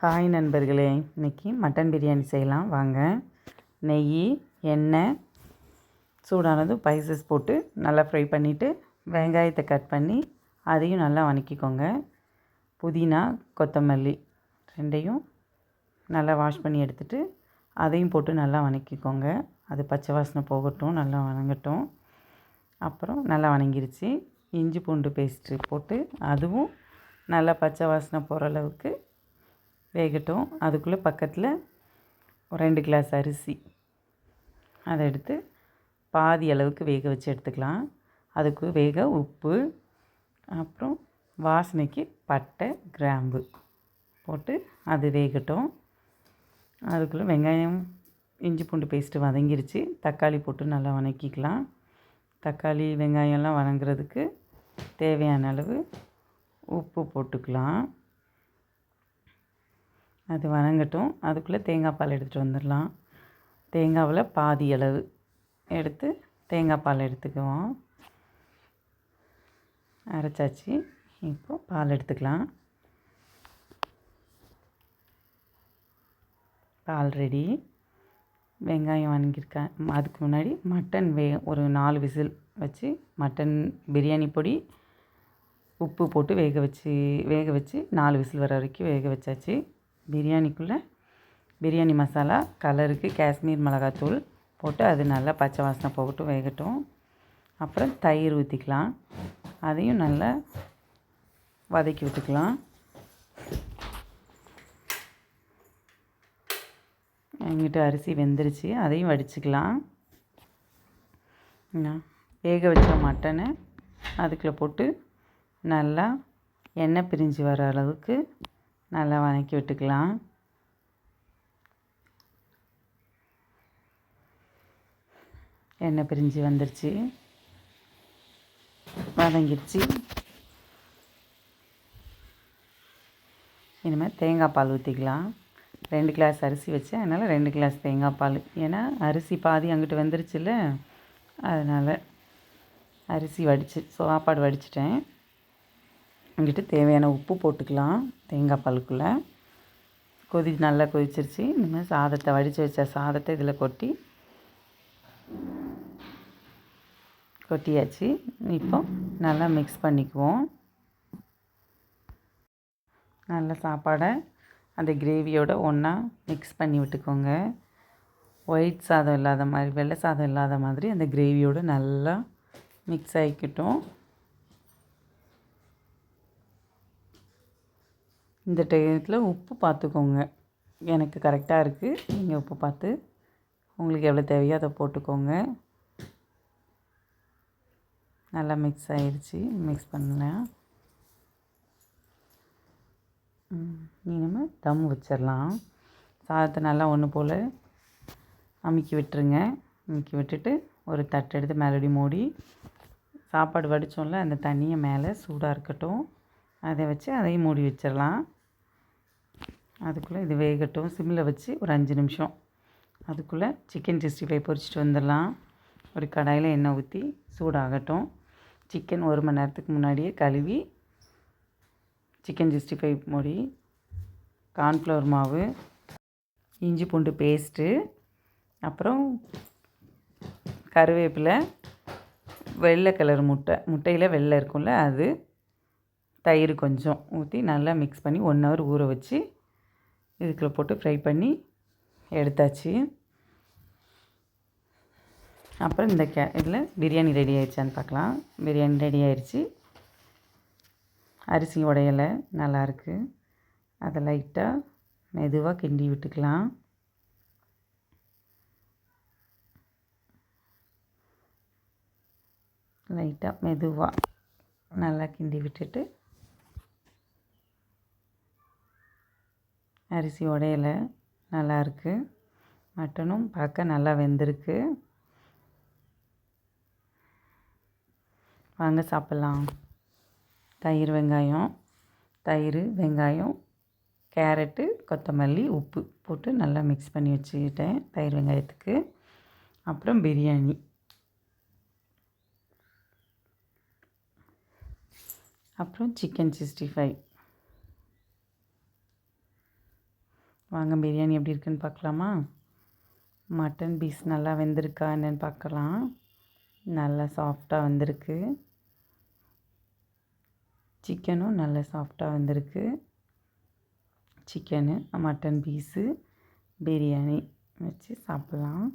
Hi நண்பர்களே இன்றைக்கி mutton biryani செய்யலாம். வாங்க. நெய் எண்ணெய் சூடானது ஸ்பைசஸ் போட்டு நல்லா ஃப்ரை பண்ணிவிட்டு வெங்காயத்தை கட் பண்ணி அதையும் நல்லா வணக்கிக்கோங்க. புதினா கொத்தமல்லி ரெண்டையும் நல்லா வாஷ் பண்ணி எடுத்துகிட்டு அதையும் போட்டு நல்லா வணக்கிக்கோங்க. அது பச்சை வாசனை போகட்டும் நல்லா வணங்கட்டும். அப்புறம் நல்லா வணங்கிருச்சு. இஞ்சி பூண்டு பேஸ்ட்டு போட்டு அதுவும் நல்லா பச்சை வாசனை போகிற அளவுக்கு வேகட்டும். அதுக்குள்ளே பக்கத்தில் ஒரு ரெண்டு கிளாஸ் அரிசி. அதை எடுத்து பாதி அளவுக்கு வேக வச்சு எடுத்துக்கலாம். அதுக்கு வேக உப்பு அப்புறம் வாசனைக்கு பட்டை கிராம்பு போட்டு அது வேகட்டும். அதுக்குள்ளே வெங்காயம் இஞ்சி பூண்டு பேஸ்ட்டு வதங்கிருச்சு. தக்காளி போட்டு நல்லா வதக்கிக்கலாம் தக்காளி வெங்காயம்லாம் வதங்குறதுக்கு தேவையான அளவு உப்பு போட்டுக்கலாம். அது வதங்கட்டும் அதுக்குள்ளே தேங்காய் பால் எடுத்துகிட்டு வந்துடலாம். தேங்காவில் பாதி அளவு எடுத்து தேங்காய் பால் எடுத்துக்குவோம். அரைச்சாச்சு. இப்போ பால் எடுத்துக்கலாம். பால் ரெடி. வெங்காயம் வாங்கியிருக்கேன் அதுக்கு முன்னாடி மட்டன் வே ஒரு நாலு விசில் வச்சு மட்டன் பிரியாணி பொடி உப்பு போட்டு வேக வச்சு வேக வச்சு நாலு விசில் வர வரைக்கும் வேக வச்சாச்சு. பிரியாணிக்குள்ளே பிரியாணி மசாலா கலருக்கு காஷ்மீர் மிளகாத்தூள் போட்டு அது நல்லா பச்சை வாசனை போகட்டும் வேகட்டும். அப்புறம் தயிர் ஊற்றிக்கலாம் அதையும் நல்லா வதக்கி விட்டுக்கலாம். எங்கிட்ட அரிசி வெந்துருச்சு. அதையும் வடிச்சுக்கலாம். வேக வச்ச மட்டனை அதுக்குள்ளே போட்டு நல்லா எண்ணெய் பிரிஞ்சு வர அளவுக்கு நல்லா வதக்கி விட்டுக்கலாம். எண்ணெய் பிரிஞ்சு வந்துருச்சு. வதங்கிடுச்சு இனிமேல் தேங்காய் பால் ஊற்றிக்கலாம் ரெண்டு கிளாஸ் அரிசி வச்சேன். அதனால் ரெண்டு கிளாஸ் தேங்காய் பால். ஏன்னா அரிசி பாதி அங்கிட்டு வந்துருச்சுல்ல அதனால் அரிசி வடிச்சு சாப்பாடு வடிச்சிட்டேன். இங்கிட்டு தேவையான உப்பு போட்டுக்கலாம் தேங்காய் பாலுக்குள்ளே. கொதி நல்லா கொதிச்சிருச்சு. இனிமேல் சாதத்தை வடித்து வச்ச சாதத்தை இதில் கொட்டி கொட்டியாச்சு. இப்போ நல்லா மிக்ஸ் பண்ணிக்குவோம். நல்ல சாப்பாடை அந்த கிரேவியோட ஒன்றா மிக்ஸ் பண்ணி விட்டுக்கோங்க. ஒயிட் சாதம் இல்லாத மாதிரி வெள்ளை சாதம் இல்லாத மாதிரி அந்த கிரேவியோடு நல்லா மிக்ஸ் ஆகிக்கிட்டோம். இந்த டயத்தில் உப்பு பார்த்துக்கோங்க. எனக்கு கரெக்டாக இருக்குது நீங்கள் உப்பு பார்த்து உங்களுக்கு எவ்வளோ தேவையோ அதை போட்டுக்கோங்க. நல்லா மிக்ஸ் ஆகிடுச்சி மிக்ஸ் பண்ணலாம் இனிமேல் தம் வச்சிடலாம். சாதத்தை நல்லா ஒன்று போல் அமுக்கி விட்டுருங்க. அமுக்கி விட்டுட்டு ஒரு தட்டு எடுத்து மேலடி மூடி சாப்பாடு வடித்தோம்ல அந்த தண்ணியை மேலே சூடாக இருக்கட்டும். அதை வச்சு அதையும் மூடி வச்சிடலாம். அதுக்குள்ளே இது வேகட்டும். சிம்மில் வச்சு ஒரு அஞ்சு நிமிஷம். அதுக்குள்ளே சிக்கன் சிக்ஸ்டி ஃபைவ் பொரிச்சிட்டு வந்துடலாம். ஒரு கடாயில் எண்ணெய் ஊற்றி சூடாகட்டும். சிக்கன் ஒரு மணி நேரத்துக்கு முன்னாடியே கழுவி சிக்கன் சிக்ஸ்டி ஃபைவ் மூடி கார்ன்ஃப்ளவர் மாவு இஞ்சி பூண்டு பேஸ்ட்டு அப்புறம் கருவேப்பிலை வெள்ளை கலர் முட்டை. முட்டையில் வெள்ளை இருக்கும்ல அது தயிர் கொஞ்சம் ஊற்றி நல்லா மிக்ஸ் பண்ணி ஒன் ஹவர் ஊற வச்சு இதுக்குள்ளே போட்டு ஃப்ரை பண்ணி எடுத்தாச்சு. அப்புறம் இந்த கே இதில் பிரியாணி ரெடி ஆயிடுச்சான்னு பார்க்கலாம் பிரியாணி ரெடி ஆயிடுச்சு. அரிசி உடையலை நல்லாயிருக்கு அதை லைட்டாக மெதுவாக கிண்டி விட்டுக்கலாம். லைட்டாக மெதுவாக நல்லா கிண்டி விட்டுட்டு அரிசி உடையலை நல்லாயிருக்கு மட்டனும் பார்க்க நல்லா வெந்திருக்கு. வாங்க சாப்பிட்லாம். தயிர் வெங்காயம் தயிர் வெங்காயம் கேரட்டு கொத்தமல்லி உப்பு போட்டு நல்லா மிக்ஸ் பண்ணி வச்சுக்கிட்டேன் தயிர் வெங்காயத்துக்கு. அப்புறம் பிரியாணி. அப்புறம் சிக்கன் சிக்ஸ்டி ஃபைவ் வாங்க பிரியாணி எப்படி இருக்குன்னு பார்க்கலாமா? மட்டன் பீஸ் நல்லா வெந்திருக்கா என்னென்னு பார்க்கலாம். நல்லா சாஃப்டாக வந்திருக்கு. சிக்கனும் நல்லா சாஃப்டாக வந்திருக்கு. சிக்கனு மட்டன் பீஸு பிரியாணி வச்சு சாப்பிட்லாம்.